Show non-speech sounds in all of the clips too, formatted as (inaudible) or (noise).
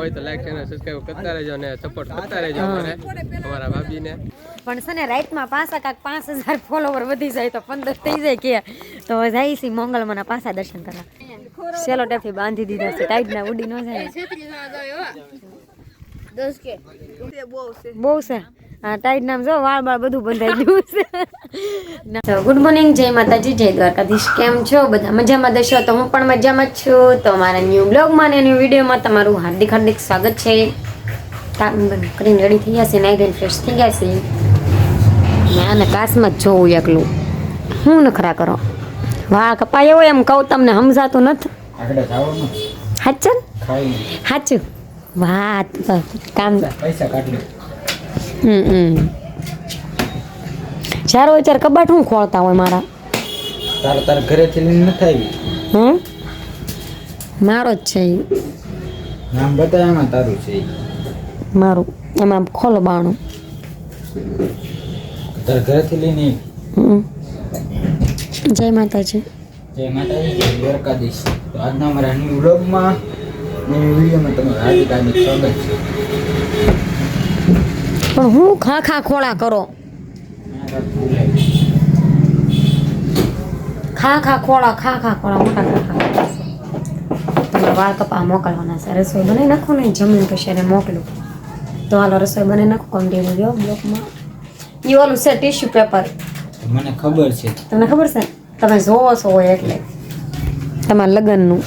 હોય તો like channel subscribe કરતા રહેજો અને સપોર્ટ કરતા રહેજો અમારે અમારા ભાભીને. પણ છે ને રાઈટમાં પાછા કાંક પાંચ હજાર ફોલોવર વધી જાય તો પંદર થઈ જાય કે. તો જાય છે મંગળમાંના પાછા દર્શન કરવા. સેલો ટેપથી બાંધી દીધા છે ટાઈટ ના ઉડી ન જાય. બહુ છે. હા ટાઈટ નામ જો વાળ બાળ બધું બંધાઈ ગયું છે. (laughs) ગુડ મોર્નિંગ જય માતાજી જય દ્વારકાધીશ. કેમ છો? બધા મજામાં દશો તો હું પણ મજામાં જ છું. તો મારા ન્યૂ બ્લોગમાં અને ન્યૂ વિડીયોમાં તમારું હાર્દિક હાર્દિક સ્વાગત છે. કરીને રેડી થઈ ગયા છે નાઈ ધોઈને ફ્રેશ થઈ ગયા છે. મેં આને કાશમાં જ જોવું એકલું. હું નખરા કરો? વાહ કપાય હોય એમ કહું તમને સમજાતું નથી. સાચું સાચું. વાત વાહ કામ પૈસા કાઢી હમ હમ. ચારો વિચાર કબાટ શું ખોળતા હોય મારા? તારા તારા ઘરેથી લઈને નથી આવી? હમ? મારો જ છે ઈ. નામ બતાય એમાં તારું છે ઈ. મારું. એમાં ખોલો બાણું. તારે ઘરેથી લઈને આવી? હમ. જય માતાજી. જય માતાજી જય દ્વારકાધીશ. તો આજના અમારા ન્યૂ વ્લોગમાં નવી વિડીયોમાં તમારું હાર્દિક હાર્દિક સ્વાગત છે. પણ હું ખા ખા ખોળા કરો. ખા ખા ખોળા ખા ખા ખોળા મોટા ખા તમે વાળ કપા મોકલવાના છે. રસોઈ બનાવી નાખો ને જમીન પછી એને મોકલું. તો હાલો રસોઈ બનાવી નાખો કન્ટિન્યુ જો બ્લોકમાં. એ ઓલું છે ટીશ્યુ પેપર. મને ખબર છે. તમને ખબર છે? તમે જોવો છો હોય એટલે. તમારા લગ્નનું.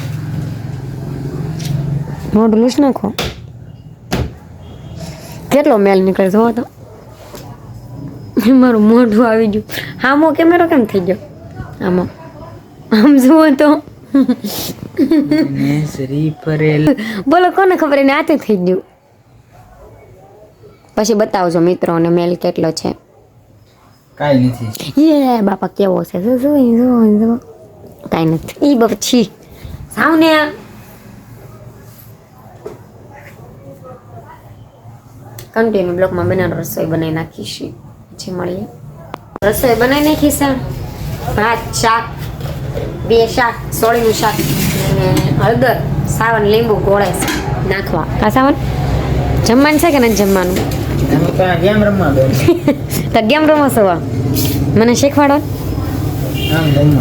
મોઢું લૂસ નાખો. કેટલો મેલ નીકળે જોવો તો. મારું મોઢું આવી ગયું. આમો કેમેરો કેમ થઈ ગયો? આમાં આમ જુઓ તો. બોલો કોને ખબર? એને આતે થઈ ગયું. પછી બતાવજો મિત્રોને મેલ કેટલો છે. કાંઈ નથી. એ બાપા કેવો છે? જો કાંઈ નથી. ઈ બાપા છી. સાવ ને આ કન્ટિન્યુ બ્લોકમાં બનાવ રસોઈ બનાવી નાખીશ પછી મળીએ રસોઈ બનાવી નાખી છે ભાત શાક બે શાક સોળીનું શાક અને હળદર સાવન લીંબુ ગોળે નાખવા કા સાવન જમવાનું છે કે નથી જમવાનું તો ગેમ રમવા દો તો કેમ રમો છો મને શીખવાડો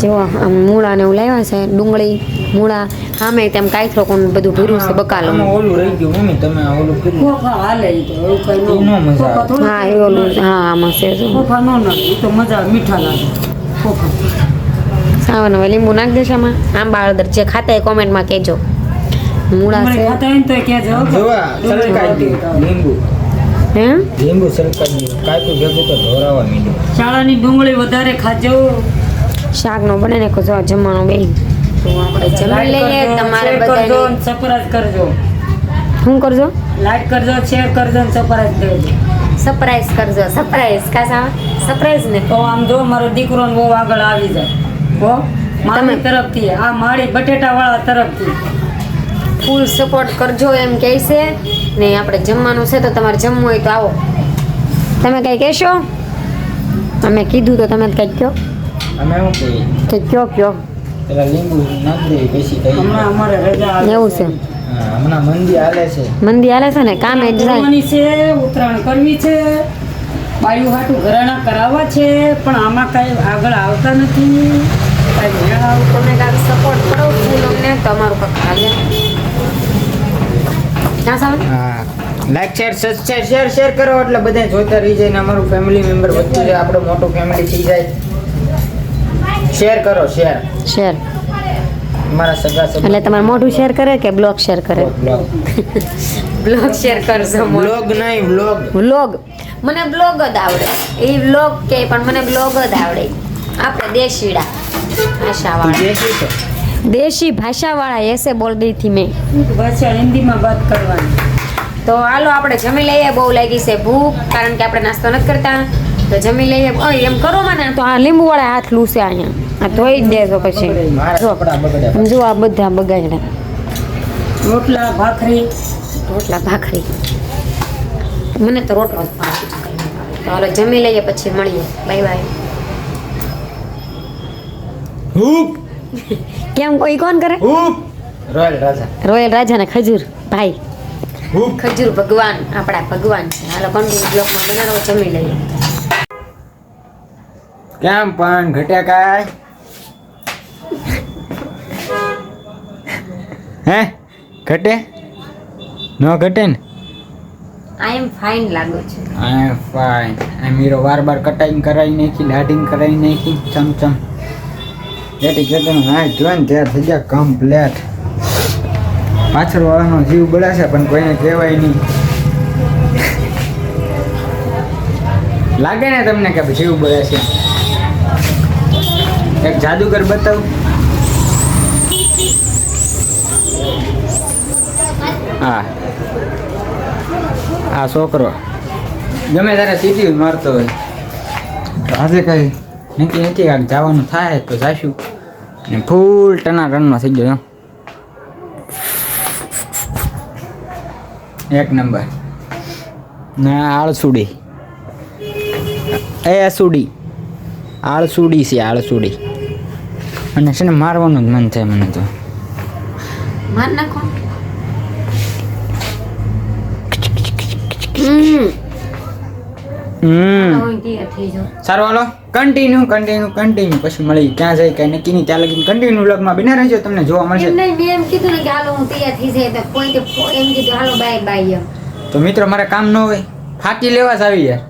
જો આમ મૂળા ને એવું લાવ્યા છે ડુંગળી મૂળા સામે તેમ કાયથરો કોણ બધું ભર્યું છે બકાલો. ઓલું રહી ગયું મમ્મી તમે ઓલું કર્યું. હાલે ઈ તો એવું કઈ ઈ નો મજા આવે. હા એ ઓલું હા આમાં છે જો. ખોખા નો નાખે તો મજા મીઠા લાગે ખોખા સાવન હવે લીંબુ નાખ દેશે આમાં. આંબા હળદર જે ખાતા એ કોમેન્ટમાં કહેજો. મૂળા છે. ખાતા હોય ને કહેજો જોવા સરકાઈ લીંબુ. હે? લીંબુ સરકાઈ કાયકો ભેગું તો ધોરાવા માંડ્યું શાળાની ડુંગળી વધારે ખાજો. શાકનો બને ને જો જમવાનું બે તો આપણે જમી લઈએ તમારે બધાને સપરાજ કરજો. શું કરજો? લાઈક કરજો શેર કરજો ને સપરાજ દેજો સરપ્રાઈઝ કરજો સરપ્રાઈઝ કાસા સરપ્રાઈઝ ને તો આમ જો મારો દીકરો ને બહુ આગળ આવી જાય. હો? મારી તરફથી આ મારી બટેટા વાળા તરફથી. ફૂલ સપોર્ટ કરજો એમ કહે છે. ને આપણે જમવાનું છે તો તમારે જમવું હોય તો આવો. તમે કંઈ કહેશો? અમે કીધું તો તમે કંઈક કહો. અમે શું કહીએ કયો કયો? પેલા લીંબુ નાખી દે પછી કહીએ હમણાં અમારે રજા આવે એવું છે. હમણાં મંદી હાલે છે. મંદી હાલે છે ને? કામ જાય છે ઉત્તરાયણ કરવી છે. બાયું હાટું ઘરાણા કરાવવા છે પણ આમાં કઈ આગળ આવતા નથી. કાંઈ મેળ આવતો તમે કાંઈ સપોર્ટ કરો? ફૂલ તમને તમારું પર સામે હા. Like share subscribe share share કરો એટલે બધા જોતા રહી જાય ને અમારું ફેમિલી મેમ્બર વધતું જાય આપણો મોટો ફેમિલી થઈ જાય. શેર કરો શેર. શેર. મારા સગા એટલે તમારે મોઢું શેર કરે કે બ્લોગ શેર કરે? Blog blog. શેર કરજો બ્લોગ નહીં બ્લોગ. બ્લોગ મને બ્લોગ જ આવડે. એ બ્લોગ કે પણ મને બ્લોગ જ આવડે. આપણે દેશીડા ભાષાવાળા. દેશી તો દેશી ભાષાવાળા એસે બોલ ગઈ થી મેં ભાષા હિન્દીમાં વાત કરવાની. તો હાલો આપણે જમી લઈએ. બહુ લાગી છે ભૂખ કારણ કે આપણે નાસ્તો નથી કરતા. તો જમી લઈએ. એમ કરો મને. તો આ લીંબુ વાળા હાથ લૂસે અહીંયા. ધોઈ જ દેજો પછી. જો આ બધા બગાડ્યા. રોટલા ભાખરી. રોટલા ભાખરી. મને તો રોટલો હાલો જમી લઈએ પછી મળીએ. Bye bye. હુપ. કેમ કોઈ કોણ કરે? હુપ. રોયલ રાજા. રોયલ રાજા ને ખજૂર. ભાઈ. ખજૂર ભગવાન આપણા ભગવાન છે. હાલો કન્ટિન્યુ બ્લોકમાં બનાવો જમી લઈએ. કેમ પણ ઘટ્યા કાય હે? ઘટે? ન ઘટે ને? આઈ એમ ફાઇન લાગો છે. આઈ એમ ફાઇન આ મીરો વાર બાર કટાઈન કરાવી નાખી દાઢીન કરાવી નાખી ચમચમ જેટી કેટન હા જોઈને ત્યાં થઈ ગયા કમ્પ્લેટ પાછળ વાળાનો જીવ બળાશે પણ કોઈને કહેવાય નહીં. લાગે ને તમને કે જીવ બળાશે? એક જાદુગર બતાવું. હા. આ છોકરો. ગમે ત્યારે સીટી મારતો હોય. તો આજે કઈ? નક્કી નથી કાંઈક જવાનું થાય તો જાશું. ને ફૂલ ટના રનમાં થઈ ગયો. એક નંબર. ને આળસુડી. એ સુડી આળસુડી છે આળસુડી. અને છે ને મારવાનું જ મન થાય મને તો. માર નાખો હમ હમ હવે તૈયાર થઈ જાઓ સારું હાલો. કન્ટિન્યુ કન્ટિન્યુ કન્ટિન્યુ પછી મળી ક્યાં જાય કઈ નક્કી નહીં ત્યાં લગી કન્ટિન્યુ વ્લોગમાં બિના રહેજો તમને જોવા મળશે. નહીં મેં એમ કીધું ને કે હાલો હું તૈયાર થઈ જાય તો કોઈ એમ કીધું હાલો બાય બાય એમ. તો મિત્રો મારે કામ ન હોય. ફાકી લેવા જ આવી યાર.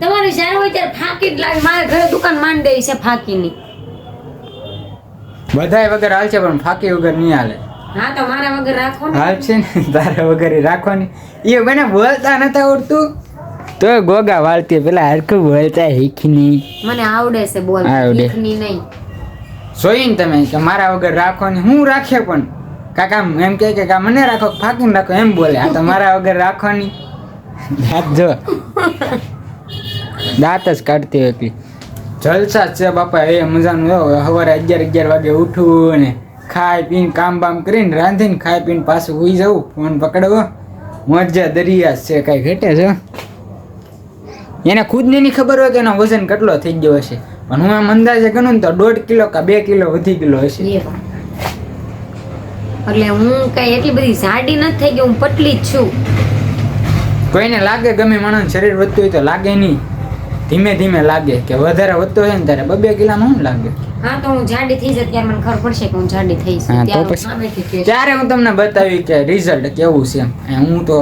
તમારે જ્યારે હોય ત્યારે ફાંકી જ લાગે. મારા ઘરે દુકાન માંડ દે છે ફાકીની. બધાય વગર હાલશે પણ ફાકી વગર નહીં હાલે. હા તો મારા વગર રાખો હાલ છે ને તારા વગર રાખવાની એ મને બોલતા નથી આવડતું તો ગોગા વાળતી પેલા હરખું બોલતા શીખની. મને આવડે છે બોલ. શીખની નહીં. જોઈને તમે કે મારા વગર રાખવાની હું રાખે પણ? કાકા એમ કહે કે કા મને રાખો ફાકીને રાખો. એમ બોલે. આ તો મારા વગર રાખવાની દાંત જો. દાંત જ કાઢતી હતી. જલસા છે બાપા એ મજાનું હવારે અગિયાર અગિયાર વાગે ઉઠવું ને. ખાઈ પીને કામ બામ કરીને રાંધીને ખાઈ પીને પાછું સુઈ જવું ફોન પકડવો. મજા દરિયા છે કાંઈ ઘટે છે. એને ખુદને નહીં ખબર હોય કે એનો વજન કેટલો થઈ ગયો હશે. પણ હું એમ અંદાજે ગણું ને તો દોઢ કિલો કે બે કિલો વધી ગયેલો હશે. એટલે હું કઈ એટલી બધી જાડી નથી થઈ ગઈ હું પતલી જ છું. કોઈને લાગે ગમે માણસ શરીર વધતું હોય તો લાગે નહીં. ધીમે ધીમે લાગે કે વધારે વધતો હોય ને ત્યારે બબે કિલામાં શું લાગે? હા તો હું જાડી થઈ જાય ત્યારે મને ખબર પડશે કે હું જાડી થઈ હા, છું ત્યારે હું હું તમને બતાવી કે રિઝલ્ટ કેવું છે એમ. હું તો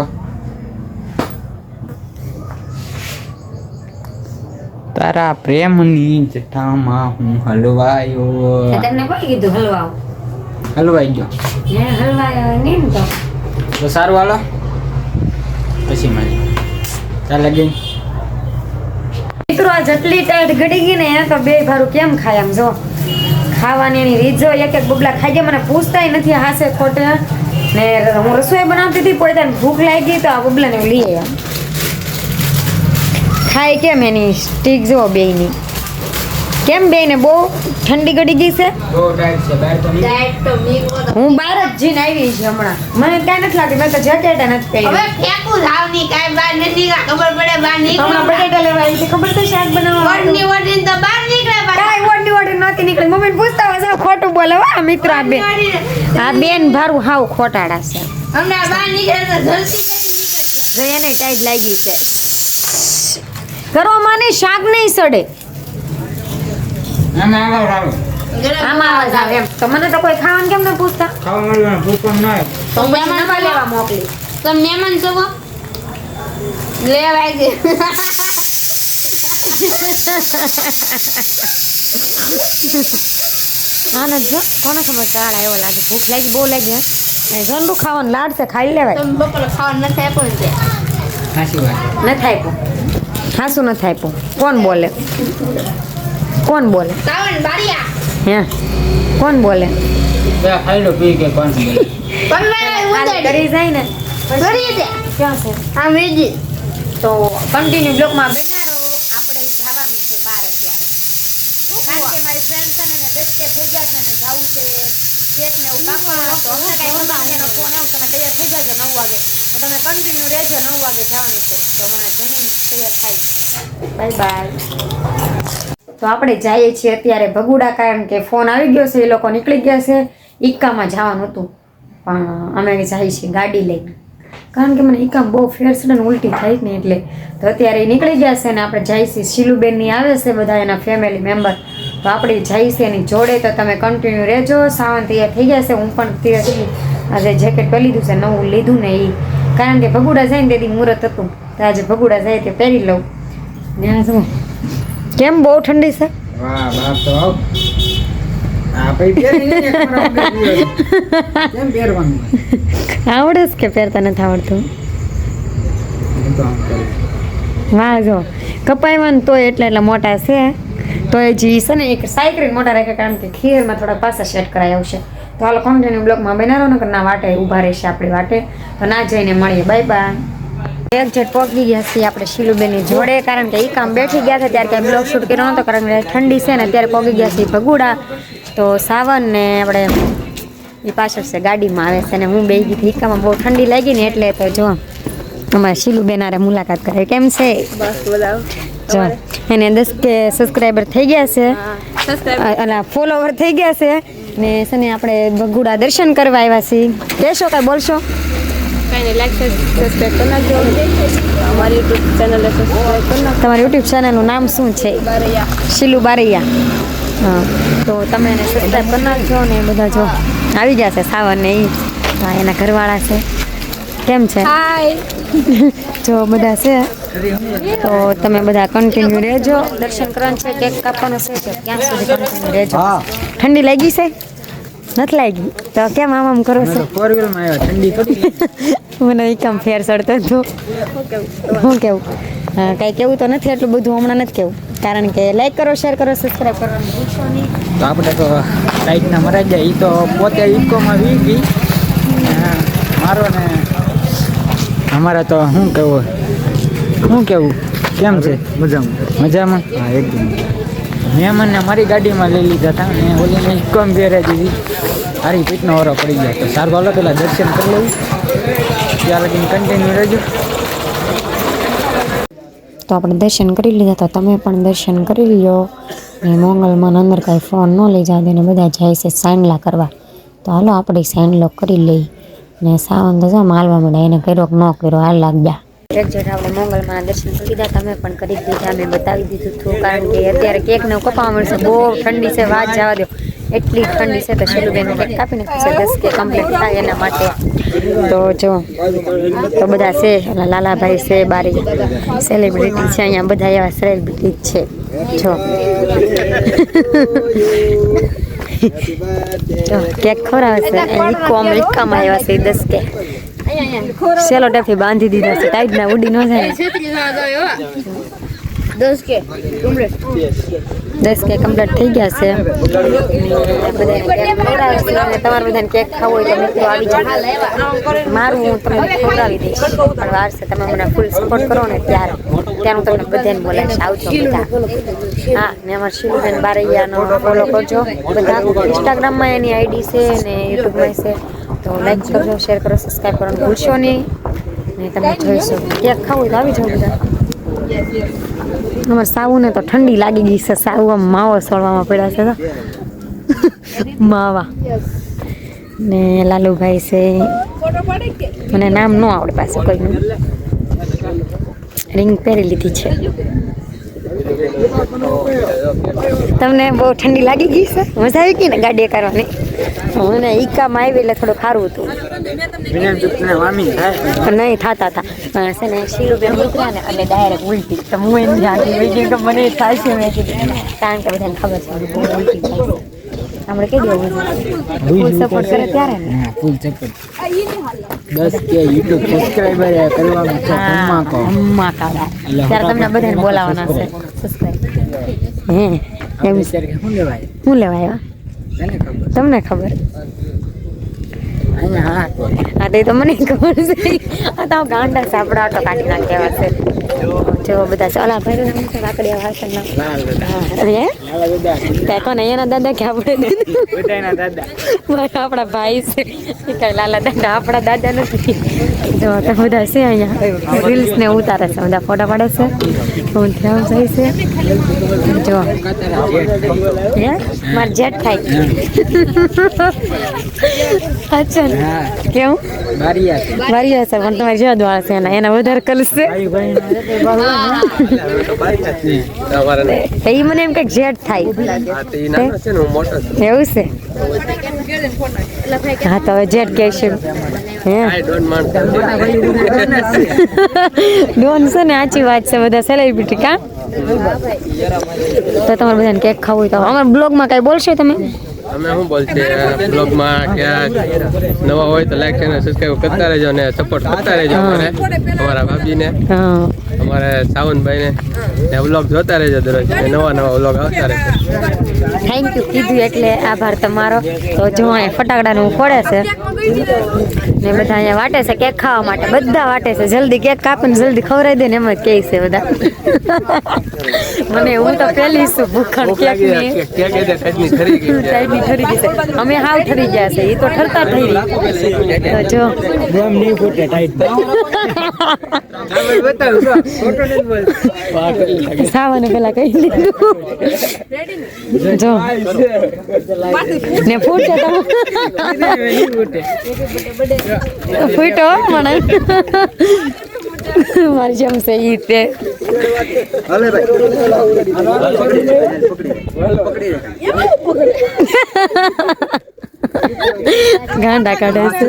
તારા પ્રેમની જઠામાં હું હલવાયો. તમને કોઈ કીધું હલવાઓ? હલવાઈ ગયો. મેં હલવાયો નહીં તો? તો સારું હાલો. પછી મળી ચાલે ગઈ મિત્રો, આ જેટલી ટાઈટ ઘડી ગઈ ને તો બે ભારું કેમ ખાય આમ જો? ખાવાની એની રીત જો, એક એક બબલા ખાઈ ગયા, મને પૂછતાય નથી હાસે ખોટે. ને હું રસોઈ બનાવતી હતી, પોતે ભૂખ લાગી ગઈ તો આ બબલાને લઈએ લઈ આવ્યા ખાય કેમ એની સ્ટીક જો બેયની? કેમ બેયને બહુ ઠંડી ઘડી ગઈ છે? હું બહાર જ જઈને આવી છે હમણાં. મને કાંઈ નથી લાગતું મેં તો જેકેટ નથી હવે પહેર્યું ફેંકું જાવની કાંઈ બહાર નથી ખબર પડે બહાર હમણાં બટેટા લેવા આવી છે ખબર છે શાક બનાવવા ઓડની ઓડની તો બહાર નીકળ્યા પાછા. કાંઈ ઓડની નથી નહોતી નીકળી. મમ્મીને પૂછતા હોય ખોટું બોલે વા મિત્ર આ બેન આ બેન ભારું હાવ ખોટાડા છે. હમણાં બહાર નીકળે તો જલ્દી એને ટાઈટ લાગી છે. ઘરોમાં ને શાક નહીં સડે. આમાં આવો એમ. તો મને તો કોઈ ખાવાનું કેમ ન પૂછતા? ખાવા મળવાનું ભૂખ પણ ન હોય તો પછી નવા લેવા મોકલી. તો મહેમાન છો લેવાય છે આને જો કોને ખબર કાળ આવ્યો લાગે. ભૂખ લાગી બહુ લાગી હે. ઝંડુ ખાવાનું લાડ છે ખાઈ લેવાય. તમે બપોરે ખાવાનું નથી આપ્યું ને તે. સાચી વાત. ન થાય પણ હાસું ન કોણ બોલે? કોણ બોલે? સાવન બારિયા. હે? કોણ બોલે? બે ખાઈ લો પી કે કોણ બોલે. પણ મેં ઉડાડી. કરી જાય ને. કરી દે. ક્યાં છે? આ વેજી. તો કન્ટિન્યુ બ્લોકમાં બેઠા રહો આપણે જવાનું છે બહાર અત્યારે. કારણ કે મારી ફ્રેન્ડ છે ને એને કે થઈ ગયા છે ને જવું છે. કેક ને એવું કાપવા તો કાંઈ ખબર એનો ફોન આવ્યો તમે તૈયાર થઈ જાજો નવ વાગે. તો તમે કન્ટિન્યુ રહેજો નવ વાગે જવાનું છે. તો હમણાં જમીન તૈયાર થાય. બાય બાય તો આપણે જઈએ છીએ અત્યારે ભગુડા કારણ કે ફોન આવી ગયો છે, એ લોકો નીકળી ગયા છે. ઇક્કામાં જવાનું હતું. પણ અમે જઈએ છીએ ગાડી લઈને. કારણ કે મને ઇક્કા બહુ ફેરસડ ને ઉલટી થાય ને એટલે. તો અત્યારે એ નીકળી ગયા છે ને આપણે જઈએ છીએ. શીલુબેનની આવે છે બધા એના ફેમિલી મેમ્બર તો આપણે જઈએ છીએ એની જોડે. તો તમે કન્ટિન્યુ રહેજો. સાવન તૈયાર થઈ ગયા છે. હું પણ તૈયાર આજે જેકેટ પહેરી લીધું છે નવું લીધું ને એ કારણ કે ભગુડા જાય ને તેથી મુહૂર્ત હતું. તો આજે ભગુડા જાય તે પહેરી લઉં. ને શું કેમ બહુ ઠંડી છે? વાહ બાપ તો? આવડે છે કે પહેરતા નથી આવડતું? તો. વાહ જો. કપાયવાન તોય એટલા એટલા મોટા છે. તો એ જી છે ને એક સાયકલ મોટા રાખે કારણ કે ખીરમાં થોડા પાસા સેટ કરાય આવશે તો હાલો કોન્ટિન્યુ બ્લોકમાં બનાવો ને ના વાટે ઊભા રહેશે આપણી વાટે. તો ના જઈને મળીએ. બાય બાય એક જેટ પહોંચી ગયા છીએ આપણે શીલુબેનની જોડે કારણ કે એ કામ બેઠી ગયા હતા ત્યારે કાંઈ બ્લોગ શૂટ કર્યો નહોતો કારણ કે ઠંડી છે ને ત્યારે પહોંચી ગયા છીએ ભગુડા. તો સાવન ને આપણે એ પાછળ છે ગાડીમાં આવે છે ને હું બે ગઈ હિકામાં બહુ ઠંડી લાગી ને એટલે તો જો અમારા શીલુબેન આરે મુલાકાત કરે. કેમ છે? જો એને દસ કે સબસ્ક્રાઈબર થઈ ગયા છે. અને અલા ફોલોવર થઈ ગયા છે. ને છે ને આપણે ભગુડા દર્શન કરવા આવ્યા છીએ. કહેશો કાંઈ બોલશો? તમારી યુટ્યુબ ચેનલનું નામ શું છે? શીલુ બારૈયા. હા. તો તમે એને સબસ્ક્રાઈબ કરી નાખજો ને એ બધા જો આવી ગયા છે સાવન ને એ હા એના ઘરવાળા છે. કેમ છે? (laughs) જો બધા છે. તો તમે બધા કન્ટિન્યુ રહેજો. દર્શન કરવાનું છે કેક કાપવાનું છે ક્યાં સુધી કન્ટિન્યુ રહેજો? ઠંડી લાગી છે? નથી લાગી તો કેમ આમ આમ કરો છો? ફોર વ્હીલમાં આવ્યો ઠંડી પડતી (laughs) મને એ કામ ફેર ચડતો હતો. શું કેવું? હા કાંઈ કેવું તો નથી એટલું બધું હમણાં નથી કેવું. કારણ કે લાઈક કરો શેર કરો સબસ્ક્રાઇબ કરવાનું ભૂલશો નહીં. તો આપણે તો લાઈટના મરાઈ જાય એ તો પોતે ઇકોમાં વી ગઈ. ને મારો ને અમારા તો શું કેવું? શું કેવું? કેમ છે? મજામાં. મજામાં? હા એકદમ. મેં મને મારી ગાડીમાં લઈ લીધા હતા ને ઓલીને ઇકોમ પહેરે દીધી. હારી પીઠનો ઓરો પડી ગયો તો સારું, હાલો, પેલા દર્શન કરી લઉં ત્યાં લગીને કન્ટિન્યુ રહેજો. તો આપણે દર્શન કરી લીધા તો તમે પણ દર્શન કરી લ્યો. ને મોંગલમાં અંદર કાંઈ ફોન ન લઈ જાય ને બધા જાય છે સાંડલા કરવા. તો હાલો, આપણે સાંડલો કરી લઈ ને સાવન તો માલવા મળે એને કર્યો કે ન કર્યો, હાલ લાગ્યા. એક આપણે મોંગલમાં દર્શન કરી દીધા, તમે પણ કરી દીધા, મેં બતાવી દીધું હતું કારણ કે અત્યારે કેક ને એવું કપાવા મળશે, બહુ ઠંડી છે, વાત જવા દો. એટલી ઠંડી છે તો શેલુબેન કેક કાપીને પછી દસ કે કમ્પ્લીટ થાય એના માટે. તો જો, તો બધા છે લાલાભાઈ છે, બારી સેલિબ્રિટી છે, અહીંયા બધા એવા સેલિબ્રિટી છે. જો. કેક ખવડાવે છે ઇકો અમે કમ આવ્યા છે, દસ કે. સેલો ટેફી બાંધી દીધા છે. ટાઈટ ના ઉડી ન જાય. દસ કે કમ્પ્લીટ થઈ ગયા છે. તમારે બધાને કેક ખાવો હોય તો મિત્રો આવી જાય મારું હું તમને ખવડાવી દઈશ. પણ વાર છે, તમે મને ફૂલ સપોર્ટ કરો ને ત્યારે. ત્યારે હું તમને બધાને બોલાવીશ. આવજો બધા. હા ને અમારા શિવબેન બારૈયાનો ફોલો કરજો. બધા. ઇન્સ્ટાગ્રામમાં એની આઈડી છે ને યુટ્યુબમાં છે. તો લાઈક કરજો શેર કરો સબસ્ક્રાઈબ કરવાનું ભૂલશો નહીં. ને તમે જોઈશો ક્યાંક ખાવું તો આવી જાઓ બધા. અમારે સાવુને તો ઠંડી લાગી ગઈ છે સાવ આમ માવો સોળવામાં પડ્યા છે તો (laughs) માવા. ને લાલુભાઈ છે. મને નામ ન આવડે પાસે કોઈનું. રિંગ પહેરી લીધી છે. તમને બહુ ઠંડી લાગી ગઈ છે? મજા આવી ગઈ ને ગાડીએ કરવાની? મને ઈકામાં આવી એટલે થોડું ખારું હતું. નહીં થતા હતા. પણ છે ને શીલુબેન ઉતર્યા ને એટલે ડાયરેક્ટ ઉલટી. તો હું એમ ગઈ કે મને થાય છે મેં કીધું. કારણ કે બધાને ખબર છે ઉલટી થાય આપણે કહી દેવું ફૂલ સપોર્ટ કરે ત્યારે ને. ફૂલ સપોર્ટ દસ કે યુટ્યુબ સબસ્ક્રાઈબર કરવાનું છે ધમાકો અમ્મા કાળા ત્યારે તમને બધાને બોલાવવાના છે. સબસ્ક્રાઈબ હે એમ શું લેવાય? શું લેવાય તમને ખબર? હા. તે તો મને ખબર છે. આ તો ગાંડા સાપડા તો કાઢી નાખ્યા છે. જો બધા ચાલા ભાઈ નામ છે નામ તે કોને એના દાદા કે આપણે બધાના દાદા. આપણા ભાઈ છે. કઈ લાલા દાદા આપણા દાદા નથી. જો તો બધા છે અહીંયા. રીલ્સ ને ઉતારે છે બધા ફોટા પાડે છે. હું ત્યાં જાય છે. જો. હે? માર જેટ થાય. અચ્છા. કેવું? બારિયા છે. મારી હશે પણ તમારે જેવા દ્વારા છે એના વધારે કલશે એ મને એમ કંઈક જેટ થાય. ને એવું છે? હા તો હવે જેટ કે છે ડોન છે ને સાચી વાત છે બધા સેલિબ્રિટી કા? તો તમારે બધાને કેક ખાવું હોય તો અમારા બ્લોગમાં કાંઈ બોલશો તમે? અમે શું બોલશે? બ્લોગમાં કે નવા હોય તો લાઈક ચેનલ સબસ્ક્રાઈબ કરતા રહેજો અને સપોર્ટ કરતા રહેજો અમારે અમારા ભાભીને. હા. અમારે સાવનભાઈને ને વ્લોગ જોતા રહેજો દરરોજ. અને નવા નવા વ્લોગ આવતા રહેશે. થેન્ક યુ કીધું એટલે આભાર તમારો. તો જો અહીંયા ફટાકડાનું ફોડે છે. ને બધા અહીંયા વાટે છે કેક ખાવા માટે. બધા વાટે છે. જલ્દી કેક કાપીને જલ્દી ખવડાવી દે ને એમ જ કહે છે બધા. મને હું તો પહેલી છું ભૂખણ કેકની. કેક એ કદની ખરી ગઈ છે. ટાઈપની ઠરી ગઈ છે. અમે હાવ ઠરી ગયા છે. એ તો ઠરતા થઈ રહી તો જો. સાવાને પેલા કહી દીધું. જો. ને ફૂટે તો. ફૂટો મને. મારી જમશે ઈ તે. ગાંડા કાઢે છે.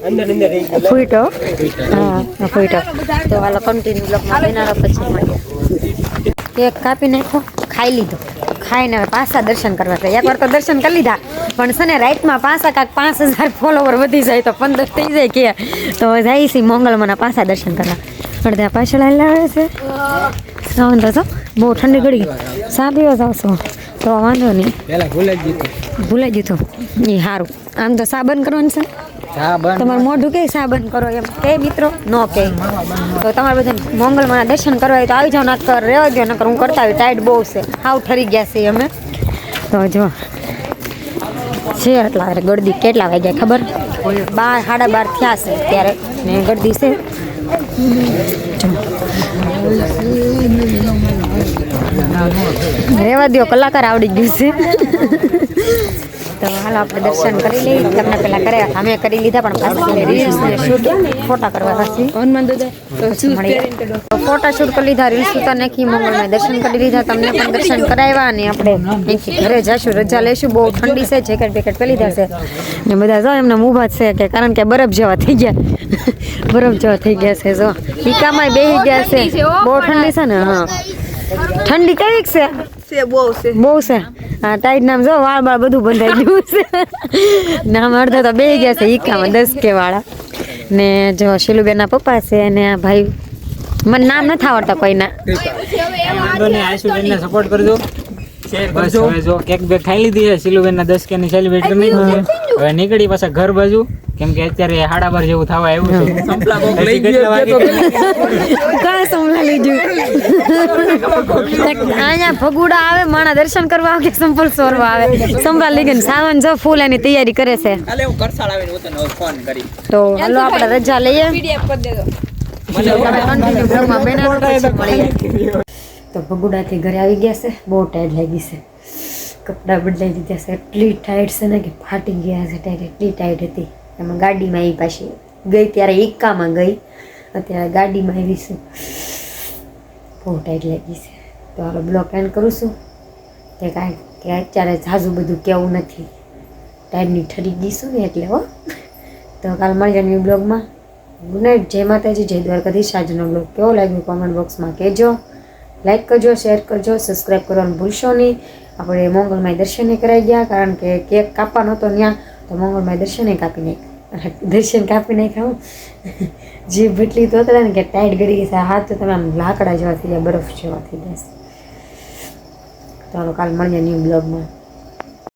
ફૂટો હા ફૂટો તો હાલો કન્ટિન્યુ બ્લોકમાં બેનારો પછી મળીએ. કેક કાપી નાખ્યો ખાઈ લીધો. ખાઈને હવે પાછા દર્શન કરવા ગયા. એકવાર તો દર્શન કરી લીધા. પણ છે ને રાઈટમાં પાછા કાંક પાંચ હજાર ફોલોવર વધી જાય તો પંદર થઈ જાય કે. તો જાય છે મોંગલમાંના પાછા દર્શન કરવા. પણ ત્યાં પાછળ હાલ્યા આવે છે. શ્રાવણ તો બહુ ઠંડી ગળી સા પીવા આવશો. છો તો વાંધો નહીં. ભૂલાઈ ગયું એ સારું. આમ તો સાબન કરવાનું છે તમારું મોઢું કે સાબન કરો એમ? કે મિત્રો? નો કે. તો તમારે બધા મોંગલમાં દર્શન કરવા તો આવી જાઓ, નકર રહેવા દો નકર હું કરતા આવી ટાઈટ બહુ છે. હાવ ઠરી ગયા છે અમે. તો જો, છે એટલા ગળદી કેટલા વાગ્યા ખબર? બાર, સાડા બાર થયા છે ત્યારે ને ગળદી છે. રહેવા દો કલાકાર આવડી ગયું છે. તો હાલો આપણે દર્શન કરી લઈએ. તમને પેલા કર્યા અમે કરી લીધા પણ પાછી રીલ્સ ને શૂટ ફોટા કરવા પાછી ફોટા શૂટ કરી લીધા રીલ્સ તો નાખી મંગળમાં દર્શન કરી લીધા. તમને પણ દર્શન કરાવ્યા અને આપણે અહીંથી ઘરે જશું રજા લેશું. બહુ ઠંડી છે જેકેટ બેકેટ પહેરી લીધા છે. ને બધા જો એમને ઊભા છે કે કારણ કે બરફ જેવા થઈ ગયા. બરફ જેવા થઈ ગયા છે જો. ઈકામાં બેસી ગયા છે. બહુ ઠંડી છે ને હા. ઠંડી કેવી છે. બહુ છે. હા ટાઈટ નામ જો વાળ બાળ બધું બંધાઈ ગયું છે. નામ અડધા તો બે ગયા છે ઈકામાં દસ કે વાળા. ને જો શીલુબેનના પપ્પા છે અને આ ભાઈ મને નામ નથી આવડતા કોઈના. સપોર્ટ કરજો. જો કેક બેક ખાઈ લીધી છે સિલુબેન ના દસ કે ની સેલિબ્રેટ કરી હવે નીકળી પાછા ઘર બાજુ. કેમ કે અત્યારે હાડા બાર જેવું થવા આવ્યું છે. હજી કેટલા વાગે? કાં સંભળા લીધું અહીંયા ભગુડા આવે માણા દર્શન કરવા આવે કે સંપલ સોરવા આવે. સંભળા લઈ ગઈ સાવન જો ફૂલ એની તૈયારી કરે છે. તો હાલો આપણે રજા લઈએ. તો ભગુડાથી ઘરે આવી ગયા છે બહુ ટાઈટ લાગી છે. કપડાં બદલાઈ દીધા છે એટલી ટાઈટ છે ને કે ફાટી ગયા છે ટાઈટ એટલી ટાઈટ હતી. એમાં ગાડીમાં આવી પાછી ગઈ ત્યારે એકામાં ગઈ. અત્યારે ગાડીમાં આવી છું. બહુ ટાઈટ લાગી છે. તો હવે બ્લોક એન્ડ કરું છું. તે કાંઈ કે અત્યારે ઝાઝું બધું કેવું નથી. ટાઈમની ઠરી ગઈશું ને એટલે હો. તો કાલ મળીએ ન્યૂ બ્લોગમાં. ગુડ નાઇટ જય માતાજી, જય દ્વારકાધીશ. આજનો બ્લોગ કેવો લાગ્યો કોમેન્ટ બોક્સમાં કહેજો. લાઈક કરજો શેર કરજો સબસ્ક્રાઈબ કરવાનું ભૂલશો નહીં. આપણે મોંગલમાં દર્શને કરાઈ ગયા, કારણ કે કેક કાપવાનો હતો ત્યાં તો મોંગલમાં દર્શને કાપી નાખ્યા દર્શન કાપી નાખ્યા જીભ ભટલી તો હતા ને કે ટાઈટ ગળી ગઈ છે. હાથ તો તમે આમ લાકડા જેવા થઈ ગયા, બરફ જેવા થઈ ગયા ચાલો કાલ મળીએ ન્યૂ બ્લોગમાં